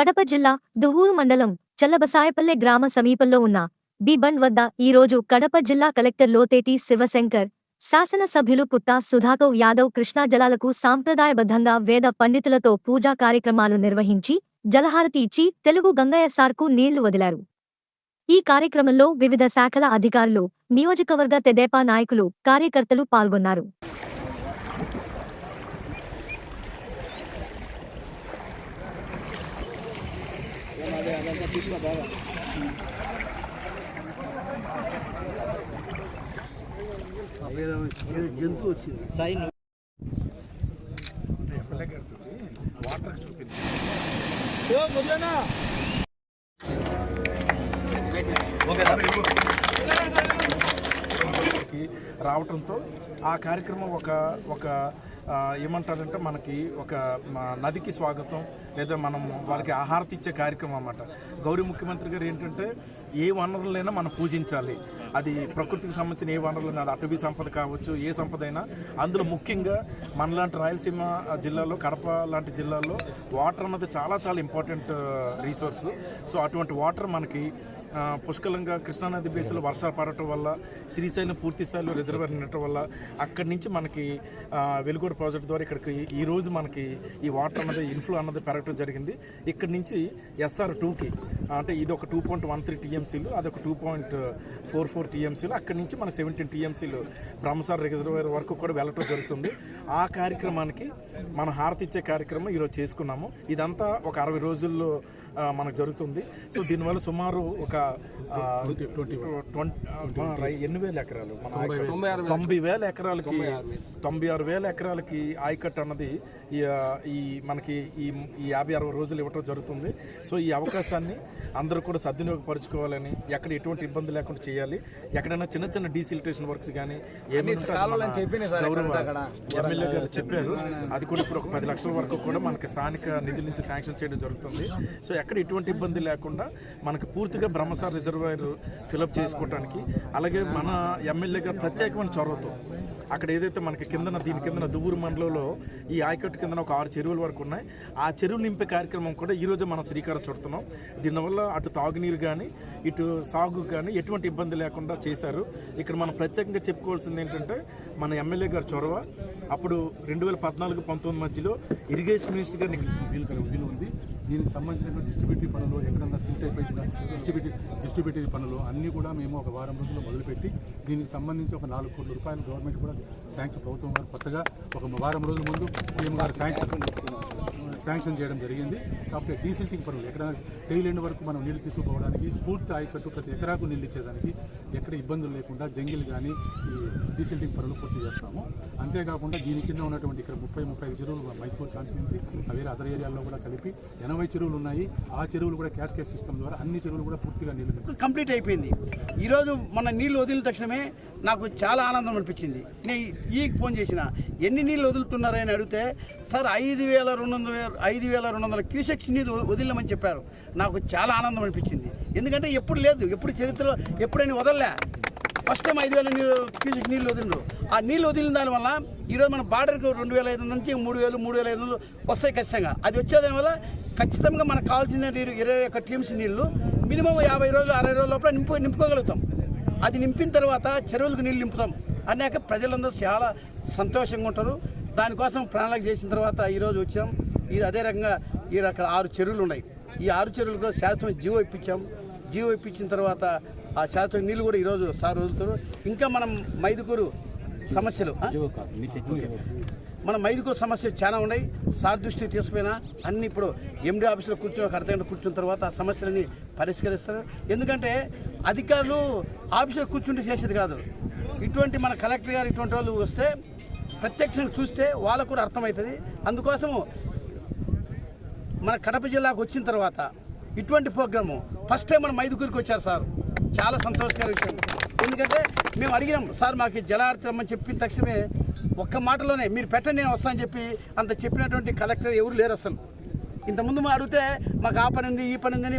కడప జిల్లా దువ్వూరు మండలం చల్లబసాయపల్లె గ్రామ సమీపంలో ఉన్న బి బండ్ వద్ద ఈరోజు కడప జిల్లా కలెక్టర్ లోతేటి శివశంకర్ శాసనసభ్యులు పుట్ట సుధాకవ్ యాదవ్ కృష్ణా జలాలకు సాంప్రదాయబద్ధంగా వేద పండితులతో పూజా కార్యక్రమాలు నిర్వహించి జలహారతి ఇచ్చి తెలుగు గంగయ్య సార్కు నీళ్ళు వదిలారు. ఈ కార్యక్రమంలో వివిధ శాఖల అధికారులు నియోజకవర్గ తెదేపా నాయకులు కార్యకర్తలు పాల్గొన్నారు. ఏదో ఏదో జంతువు వచ్చింది. సాయి నువ్వు కి రావటంతో ఆ కార్యక్రమం ఒక ఒక ఏమంటారంటే మనకి ఒక నదికి స్వాగతం లేదా మనం వాళ్ళకి ఆహారతి ఇచ్చే కార్యక్రమం అన్నమాట. గౌరీ ముఖ్యమంత్రి గారు ఏంటంటే ఏ వనరులైనా మనం పూజించాలి. అది ప్రకృతికి సంబంధించిన ఏ వనరులైనా అది అటవీ సంపద కావచ్చు ఏ సంపద అయినా అందులో ముఖ్యంగా మనలాంటి రాయలసీమ జిల్లాలో కడప లాంటి జిల్లాల్లో వాటర్ అన్నది చాలా చాలా ఇంపార్టెంట్ రీసోర్స్ సో అటువంటి వాటర్ మనకి పుష్కలంగా కృష్ణానది బేస్లో వర్షాలు పడటం వల్ల శ్రీశైలం పూర్తి స్థాయిలో రిజర్వర్ ఉండటం వల్ల అక్కడి నుంచి మనకి వెలుగోడ ప్రాజెక్ట్ ద్వారా ఇక్కడికి ఈ రోజు మనకి ఈ వాటర్ అన్నది ఇన్ఫ్లో అన్నది పెరగడం జరిగింది. ఇక్కడి నుంచి ఎస్ఆర్ టూకి అంటే ఇది ఒక టూ పాయింట్ వన్ త్రీ టీఎంసీలు అది ఒక టూ పాయింట్ ఫోర్ ఫోర్ టీఎంసీలు అక్కడి నుంచి మన సెవెంటీన్ టీఎంసీలు బ్రహ్మసార్ రిజర్వేర్ వరకు కూడా వెళ్ళటం జరుగుతుంది. ఆ కార్యక్రమానికి మనం హారతి ఇచ్చే కార్యక్రమం ఈరోజు చేసుకున్నాము. ఇదంతా ఒక అరవై రోజుల్లో మనకు జరుగుతుంది. సో దీనివల్ల సుమారు ఒక ట్వంటీ ఎన్ని వేల ఎకరాలు? తొంభై వేల. ఎకరాలకి తొంభై ఆరు వేల. ఎకరాలకి ఆయకట్ అన్నది ఈ, మనకి ఈ ఈ యాభై అరవై రోజులు ఇవ్వటం జరుగుతుంది. సో ఈ అవకాశాన్ని అందరూ కూడా సద్వినియోగపరచుకోవాలని ఎక్కడ ఎటువంటి ఇబ్బంది లేకుండా చేయాలి. ఎక్కడైనా చిన్న చిన్న డీసిలిటేషన్ వర్క్స్ కానీ ఎమ్మెల్యే గారు చెప్పారు. అది కూడా ఇప్పుడు ఒక పది లక్షల వరకు కూడా మనకి స్థానిక నిధుల నుంచి శాంక్షన్ చేయడం జరుగుతుంది. సో ఎక్కడ ఎటువంటి ఇబ్బంది లేకుండా మనకి పూర్తిగా బ్రహ్మసార్ రిజర్వాయర్ ఫిలప్ చేసుకోవడానికి అలాగే మన ఎమ్మెల్యే గారు ప్రత్యేకమైన చొరవతో అక్కడ ఏదైతే మనకి కిందన దీని కిందన దువ్వూరు మండలంలో ఈ ఆయకట్టు కిందన ఒక ఆరు చెరువుల వరకు ఉన్నాయి. ఆ చెరువులు నింపే కార్యక్రమం కూడా ఈరోజు మనం శ్రీకారం చుడుతున్నాం. దీనివల్ల అటు తాగునీరు కానీ ఇటు సాగు కానీ ఎటువంటి ఇబ్బంది లేకుండా చేశారు. ఇక్కడ మనం ప్రత్యేకంగా చెప్పుకోవాల్సింది ఏంటంటే మన ఎమ్మెల్యే గారు చొరవ అప్పుడు రెండు వేల పద్నాలుగు పంతొమ్మిది మధ్యలో ఇరిగేషన్ మినిస్టర్ గారిని వీలు కలిగి వీలు ఉంది. దీనికి సంబంధించినటువంటి డిస్ట్రిబ్యూటరీ పనులు ఎక్కడన్నా సిల్ట్ అయిపోయిన డిస్ట్రిబ్యూటరీ డిస్ట్రిబ్యూటివ్ పనులు అన్నీ కూడా మేము ఒక వారం రోజుల్లో మొదలుపెట్టి దీనికి సంబంధించి ఒక నాలుగు కోట్ల రూపాయలు గవర్నమెంట్ కూడా శాంక్షన్ ప్రభుత్వం వారు కొత్తగా ఒక వారం రోజుల ముందు సీఎం గారు శాంక్షన్ శాంక్షన్ చేయడం జరిగింది. కాబట్టి డీసిల్టింగ్ పనులు ఎక్కడ టైల్ ఎండ్ వరకు మనం నీళ్ళు తీసుకుపోవడానికి పూర్తి ఆయకట్టు ప్రతి ఎకరాకు నీళ్ళు ఇచ్చేదానికి ఎక్కడ ఇబ్బందులు లేకుండా జంగిల్ కానీ ఈ డీసిల్టింగ్ పనులు పూర్తి చేస్తాము. అంతేకాకుండా దీని కింద ఉన్నటువంటి ఇక్కడ ముప్పై ముప్పై చెరువులు మైసూర్ కాన్స్టిట్యున్సీ వేరే అదర్ ఏరియాల్లో కూడా కలిపి ఎనభై చెరువులు ఉన్నాయి. ఆ చెరువులు కూడా క్యాష్ సిస్టమ్ ద్వారా అన్ని చెరువులు కూడా పూర్తిగా నీళ్ళు కంప్లీట్ అయిపోయింది. ఈరోజు మన నీళ్ళు వదిలిన తక్షణమే నాకు చాలా ఆనందం అనిపించింది. నేను ఈ ఫోన్ చేసిన. ఎన్ని నీళ్ళు వదులుతున్నారని అడిగితే సార్ ఐదు వేల రెండు వందల ఐదు వేల రెండు వందల క్యూసెక్స్ నీళ్ళు వదిలినామని చెప్పారు. నాకు చాలా ఆనందం అనిపించింది. ఎందుకంటే ఎప్పుడు లేదు ఎప్పుడు చరిత్రలో ఎప్పుడైనా వదలలే. ఫస్ట్ టైం ఐదు వేల నీళ్ళు క్యూసెక్ నీళ్ళు వదిలిండ్రు. ఆ నీళ్ళు వదిలిన దానివల్ల ఈరోజు మన బార్డర్కి రెండు వేల ఐదు వందల నుంచి మూడు వేలు మూడు వేల ఐదు వందలు వస్తాయి ఖచ్చితంగా. అది వచ్చేదాని వల్ల ఖచ్చితంగా మనకు కావాల్సిన నీరు ఇరవై ఒక్క టీమ్స్ నీళ్ళు మినిమం యాభై రోజులు అరవై రోజుల లోపల నింపు నింపుకోగలుగుతాం. అది నింపిన తర్వాత చెరువులకు నీళ్ళు నింపుతాం. అన్నాక ప్రజలందరూ చాలా సంతోషంగా ఉంటారు. దానికోసం ప్రణాళిక చేసిన తర్వాత ఈరోజు వచ్చాం. ఇది అదే రకంగా ఈ రకాల ఆరు చెరువులు ఉన్నాయి. ఈ ఆరు చెరువులు కూడా శాశ్వతం జీవో ఇప్పించాం. జీవో ఇప్పించిన తర్వాత ఆ శాశ్వత నీళ్ళు కూడా ఈరోజు సార్ వదులుతారు. ఇంకా మనం మైదుకూరు సమస్యలు? మన మైదుకూరు సమస్యలు చాలా ఉన్నాయి. సార్ దృష్టికి తీసుకుపోయినా అన్ని ఇప్పుడు ఎండి ఆఫీసులో కూర్చొని ఒక అర్ధగంట కూర్చున్న తర్వాత ఆ సమస్యలని పరిష్కరిస్తారు. ఎందుకంటే అధికారులు ఆఫీసులో కూర్చుంటే చేసేది కాదు. ఇటువంటి మన కలెక్టర్ గారు ఇటువంటి వాళ్ళు వస్తే ప్రత్యక్షంగా చూస్తే వాళ్ళకు కూడా అర్థమవుతుంది. అందుకోసము మన కడప జిల్లాకు వచ్చిన తర్వాత ఇటువంటి ప్రోగ్రాము ఫస్ట్ టైం మన మైదుగురికి వచ్చారు సార్. చాలా సంతోషకర విషయం. ఎందుకంటే మేము అడిగినాం సార్ మాకు జలారతి రమ్మని చెప్పిన తక్షణమే ఒక్క మాటలోనే మీరు పెట్టండి నేను వస్తానని చెప్పి అంత చెప్పినటువంటి కలెక్టర్ ఎవరు లేరు అసలు. ఇంతకుముందు మా అడిగితే మాకు ఆ పని ఉంది ఈ పని ఉంది అని